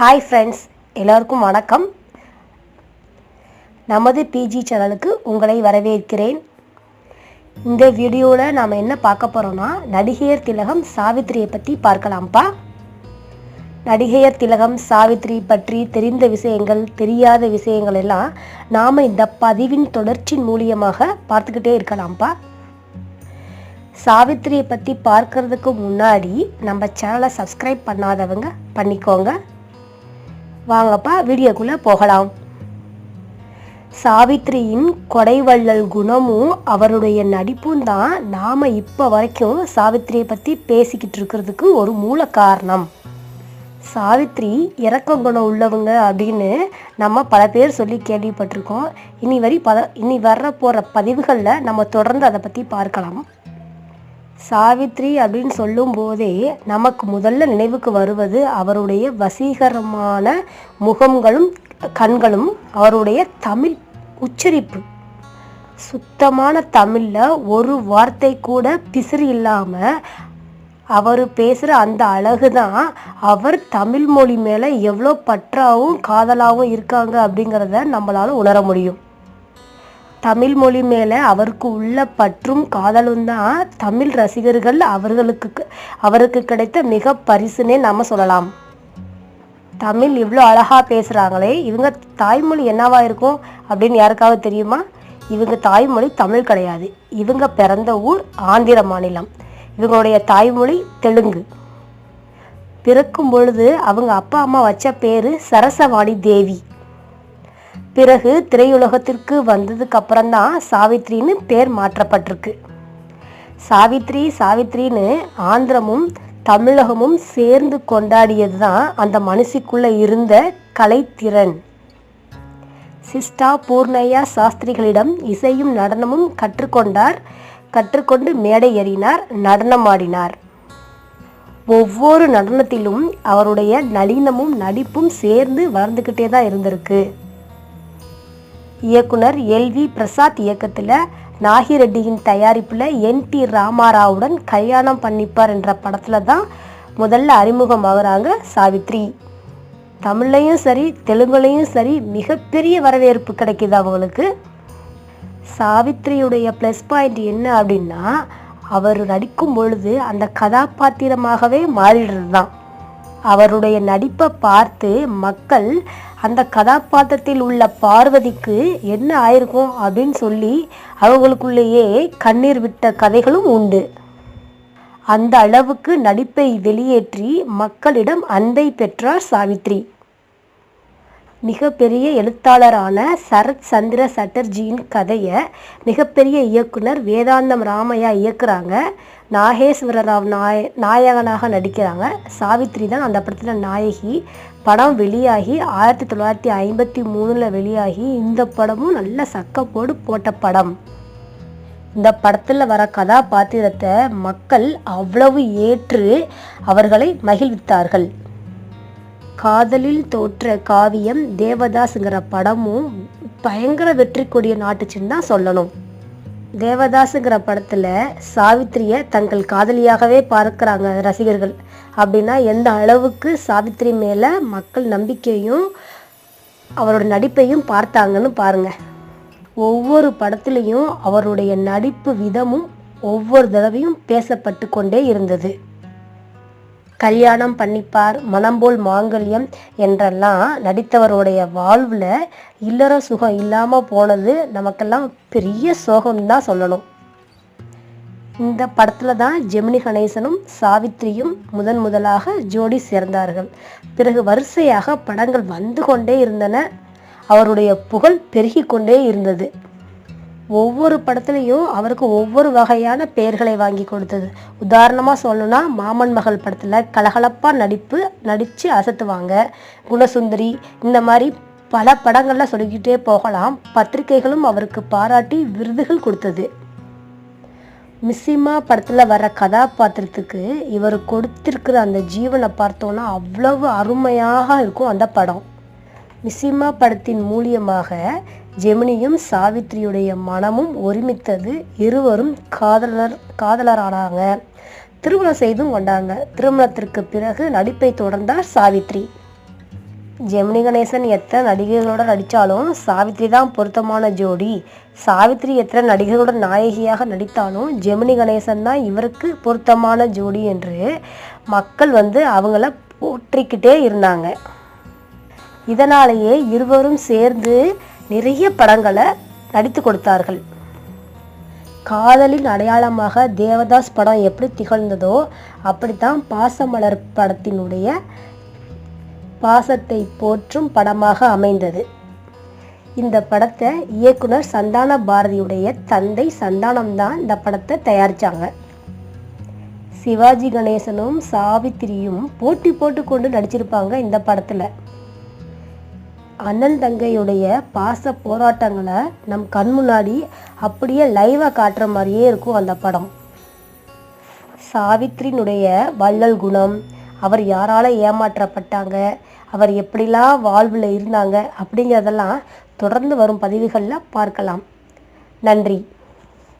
Hi friends எல்லோருக்கும் வணக்கம். நமது பிஜி சேனலுக்கு உங்களை வரவேற்கிறேன். இந்த வீடியோவில் நாம் என்ன பார்க்க போகிறோம்னா நடிகையர் திலகம் சாவித்திரியை பற்றி பார்க்கலாம்ப்பா. நடிகையர் திலகம் சாவித்திரி பற்றி தெரிந்த விஷயங்கள் தெரியாத விஷயங்கள் எல்லாம் நாம் இந்த பதிவின் தொடர்ச்சியின் மூலியமாக பார்த்துக்கிட்டே இருக்கலாம்ப்பா. சாவித்திரியை பற்றி பார்க்கறதுக்கு முன்னாடி நம்ம சேனலை சப்ஸ்கிரைப் பண்ணாதவங்க பண்ணிக்கோங்க. வாங்கப்பா வீடியோக்குள்ளே போகலாம். சாவித்திரியின் கொடைவள்ளல் குணமும் அவருடைய நடிப்பும் தான் நாம் இப்போ வரைக்கும் சாவித்திரியை பற்றி பேசிக்கிட்டு இருக்கிறதுக்கு ஒரு மூல காரணம். சாவித்ரி இறக்க குணம் உள்ளவங்க அப்படின்னு நம்ம பல பேர் சொல்லி கேள்விப்பட்டிருக்கோம். இனி வரி பத இனி வர்ற போகிற பதிவுகளில் நம்ம தொடர்ந்து அதை பற்றி பார்க்கலாம். சாவித்ரி அப்படின்னு சொல்லும் போதே நமக்கு முதல்ல நினைவுக்கு வருவது அவருடைய வசீகரமான முகங்களும் கண்களும் அவருடைய தமிழ் உச்சரிப்பு. சுத்தமான தமிழில் ஒரு வார்த்தை கூட பிசிறு இல்லாமல் அவர் பேசுகிற அந்த அழகு தான் அவர் தமிழ் மொழி மேலே எவ்வளோ பற்றாவும் காதலாகவும் இருக்காங்க அப்படிங்கிறத நம்மளால் உணர முடியும். தமிழ் மொழி மேலே அவருக்கு உள்ள பற்றும் காதலும் தான் தமிழ் ரசிகர்கள் அவர்களுக்கு அவருக்கு கிடைத்த மிக பரிசுனே நம்ம சொல்லலாம். தமிழ் இவ்வளோ அழகாக பேசுகிறாங்களே இவங்க தாய்மொழி என்னவா இருக்கும் அப்படின்னு யாருக்காவது தெரியுமா? இவங்க தாய்மொழி தமிழ் கிடையாது. இவங்க பிறந்த ஊர் ஆந்திர மாநிலம். இவங்களுடைய தாய்மொழி தெலுங்கு. பிறக்கும் பொழுது அவங்க அப்பா அம்மா வச்ச பேர் சரசவாணி தேவி. பிறகு திரையுலகத்திற்கு வந்ததுக்கு அப்புறம்தான் சாவித்ரின்னு பேர் மாற்றப்பட்டிருக்கு. சாவித்ரி சாவித்ரின்னு ஆந்திரமும் தமிழகமும் சேர்ந்து கொண்டாடியது தான் அந்த மனுஷிக்குள்ள இருந்த கலைத்திறன். சிஸ்டா பூர்ணையா சாஸ்திரிகளிடம் இசையும் நடனமும் கற்றுக்கொண்டார். கற்றுக்கொண்டு மேடை ஏறினார் நடனமாடினார். ஒவ்வொரு நடனத்திலும் அவருடைய நளினமும் நடிப்பும் சேர்ந்து வளர்ந்துக்கிட்டே தான் இருந்திருக்கு. இயக்குனர் எல். வி. பிரசாத் இயக்கத்தில் நாகிரெட்டியின் தயாரிப்பில் என். டி. ராமாராவுடன் கல்யாணம் பண்ணிப்பார் என்ற படத்தில் தான் முதல்ல அறிமுகமாகறாங்க சாவித்ரி. தமிழ்லையும் சரி தெலுங்குலையும் சரி மிகப்பெரிய வரவேற்பு கிடைக்கிது அவங்களுக்கு. சாவித்ரியுடைய ப்ளஸ் பாயிண்ட் என்ன அப்படின்னா அவர் நடிக்கும் பொழுது அந்த கதாபாத்திரமாகவே மாறிடுறது தான் அவருடைய நடிப்பை பார்த்து மக்கள் அந்த கதாபாத்திரத்தில் உள்ள பார்வதிக்கு என்ன ஆயிருக்கும் அப்படின்னு சொல்லி அவங்களுக்குள்ளேயே கண்ணீர் விட்ட கதைகளும் உண்டு. அந்த அளவுக்கு நடிப்பை வெளியேற்றி மக்களிடம் அன்பை பெற்றார் சாவித்ரி. மிகப்பெரிய எழுத்தாளரான சரத் சந்திர சட்டர்ஜியின் கதையை மிகப்பெரிய இயக்குனர் வேதாந்தம் ராமையா இயக்குறாங்க. நாகேஸ்வர ராவ் நாய நாயகனாக நடிக்கிறாங்க. சாவித்ரி தான் அந்த படத்தில் நாயகி. படம் வெளியாகி ஆயிரத்தி தொள்ளாயிரத்தி ஐம்பத்தி மூணில் வெளியாகி இந்த படமும் நல்ல சக்கப்போடு போட்ட படம். இந்த படத்தில் வர கதாபாத்திரத்தை மக்கள் அவ்வளவு ஏற்று அவர்களை மகிழ்வித்தார்கள். காதலில் தோற்ற காவியம் தேவதாஸுங்கிற படமும் பயங்கர வெற்றி கொடிய நாட்டுச்சுன்னு தான் சொல்லணும். தேவதாஸுங்கிற படத்தில் சாவித்திரியை தங்கள் காதலியாகவே பார்க்குறாங்க ரசிகர்கள். அப்படின்னா எந்த அளவுக்கு சாவித்திரி மேலே மக்கள் நம்பிக்கையும் அவரோட நடிப்பையும் பார்த்தாங்கன்னு பாருங்கள் ஒவ்வொரு படத்துலேயும் அவருடைய நடிப்பு விதமும் ஒவ்வொரு தடவையும் பேசப்பட்டு கொண்டே இருந்தது. கல்யாணம் பண்ணிப்பார் மனம்போல் மாங்கல்யம் என்றெல்லாம் நடித்தவருடைய வாழ்வில் இல்லற சுகம் இல்லாமல் போனது நமக்கெல்லாம் பெரிய சோகம்தான் சொல்லணும். இந்த படத்தில் தான் ஜெமினி கணேசனும் சாவித்ரியும் முதன் முதலாக ஜோடி சேர்ந்தார்கள். பிறகு வரிசையாக படங்கள் வந்து கொண்டே இருந்தன. அவருடைய புகழ் பெருகி கொண்டே இருந்தது. ஒவ்வொரு படத்துலையும் அவருக்கு ஒவ்வொரு வகையான பெயர்களை வாங்கி கொடுத்தது. உதாரணமாக சொல்லணும்னா மாமன் மகள் படத்தில் கலகலப்பாக நடிப்பு நடித்து அசத்துவாங்க. குணசுந்தரி இந்த மாதிரி பல படங்களில் சொல்லிக்கிட்டே போகலாம். பத்திரிகைகளும் அவருக்கு பாராட்டி விருதுகள் கொடுத்தது. மிஸ்ஸிமா படத்தில் வர கதாபாத்திரத்துக்கு இவர் கொடுத்திருக்கிற அந்த ஜீவனை பார்த்தோன்னா அவ்வளவு அருமையாக இருக்கும் அந்த படம். மிஸ்ஸிமா படத்தின் மூலியமாக ஜெமினியும் சாவித்திரியுடைய மனமும் ஒருமித்தது இருவரும் காதலர் காதலரானாங்க. திருமணம் செய்தும் கொண்டாங்க. திருமணத்திற்கு பிறகு நடிப்பை தொடர்ந்தார் சாவித்ரி. ஜெமினி கணேசன் எத்தனை நடிகைகளோட நடித்தாலும் சாவித்ரி தான் பொருத்தமான ஜோடி. சாவித்ரி எத்தனை நடிகர்களோட நாயகியாக நடித்தாலும் ஜெமினி கணேசன் தான் இவருக்கு பொருத்தமான ஜோடி என்று மக்கள் வந்து அவங்கள போற்றிக்கிட்டே இருந்தாங்க. இதனாலேயே இருவரும் சேர்ந்து நிறைய படங்களை நடித்து கொடுத்தார்கள். காதலின் அடையாளமாக தேவதாஸ் படம் எப்படி திகழ்ந்ததோ அப்படித்தான் பாசமலர் படத்தினுடைய பாசத்தை போற்றும் படமாக அமைந்தது. இந்த படத்தை இயக்குனர் சந்தான பாரதியுடைய தந்தை சந்தானம் தான் இந்த படத்தை தயாரித்தாங்க சிவாஜி கணேசனும் சாவித்திரியும் போட்டி போட்டு கொண்டு நடிச்சிருப்பாங்க இந்த படத்தில். அண்ணன் தங்கையுடைய பாச போராட்டங்களை நம் கண் முன்னாடி அப்படியே லைவாக காட்டுற மாதிரியே இருக்கும் அந்த படம். சாவித்ரினுடைய வள்ளல் குணம் அவர் யாரால ஏமாற்றப்பட்டாங்க அவர் எப்படிலாம் வாழ்வில் இருந்தாங்க அப்படிங்கிறதெல்லாம் தொடர்ந்து வரும் பதிவுகளில் பார்க்கலாம். நன்றி.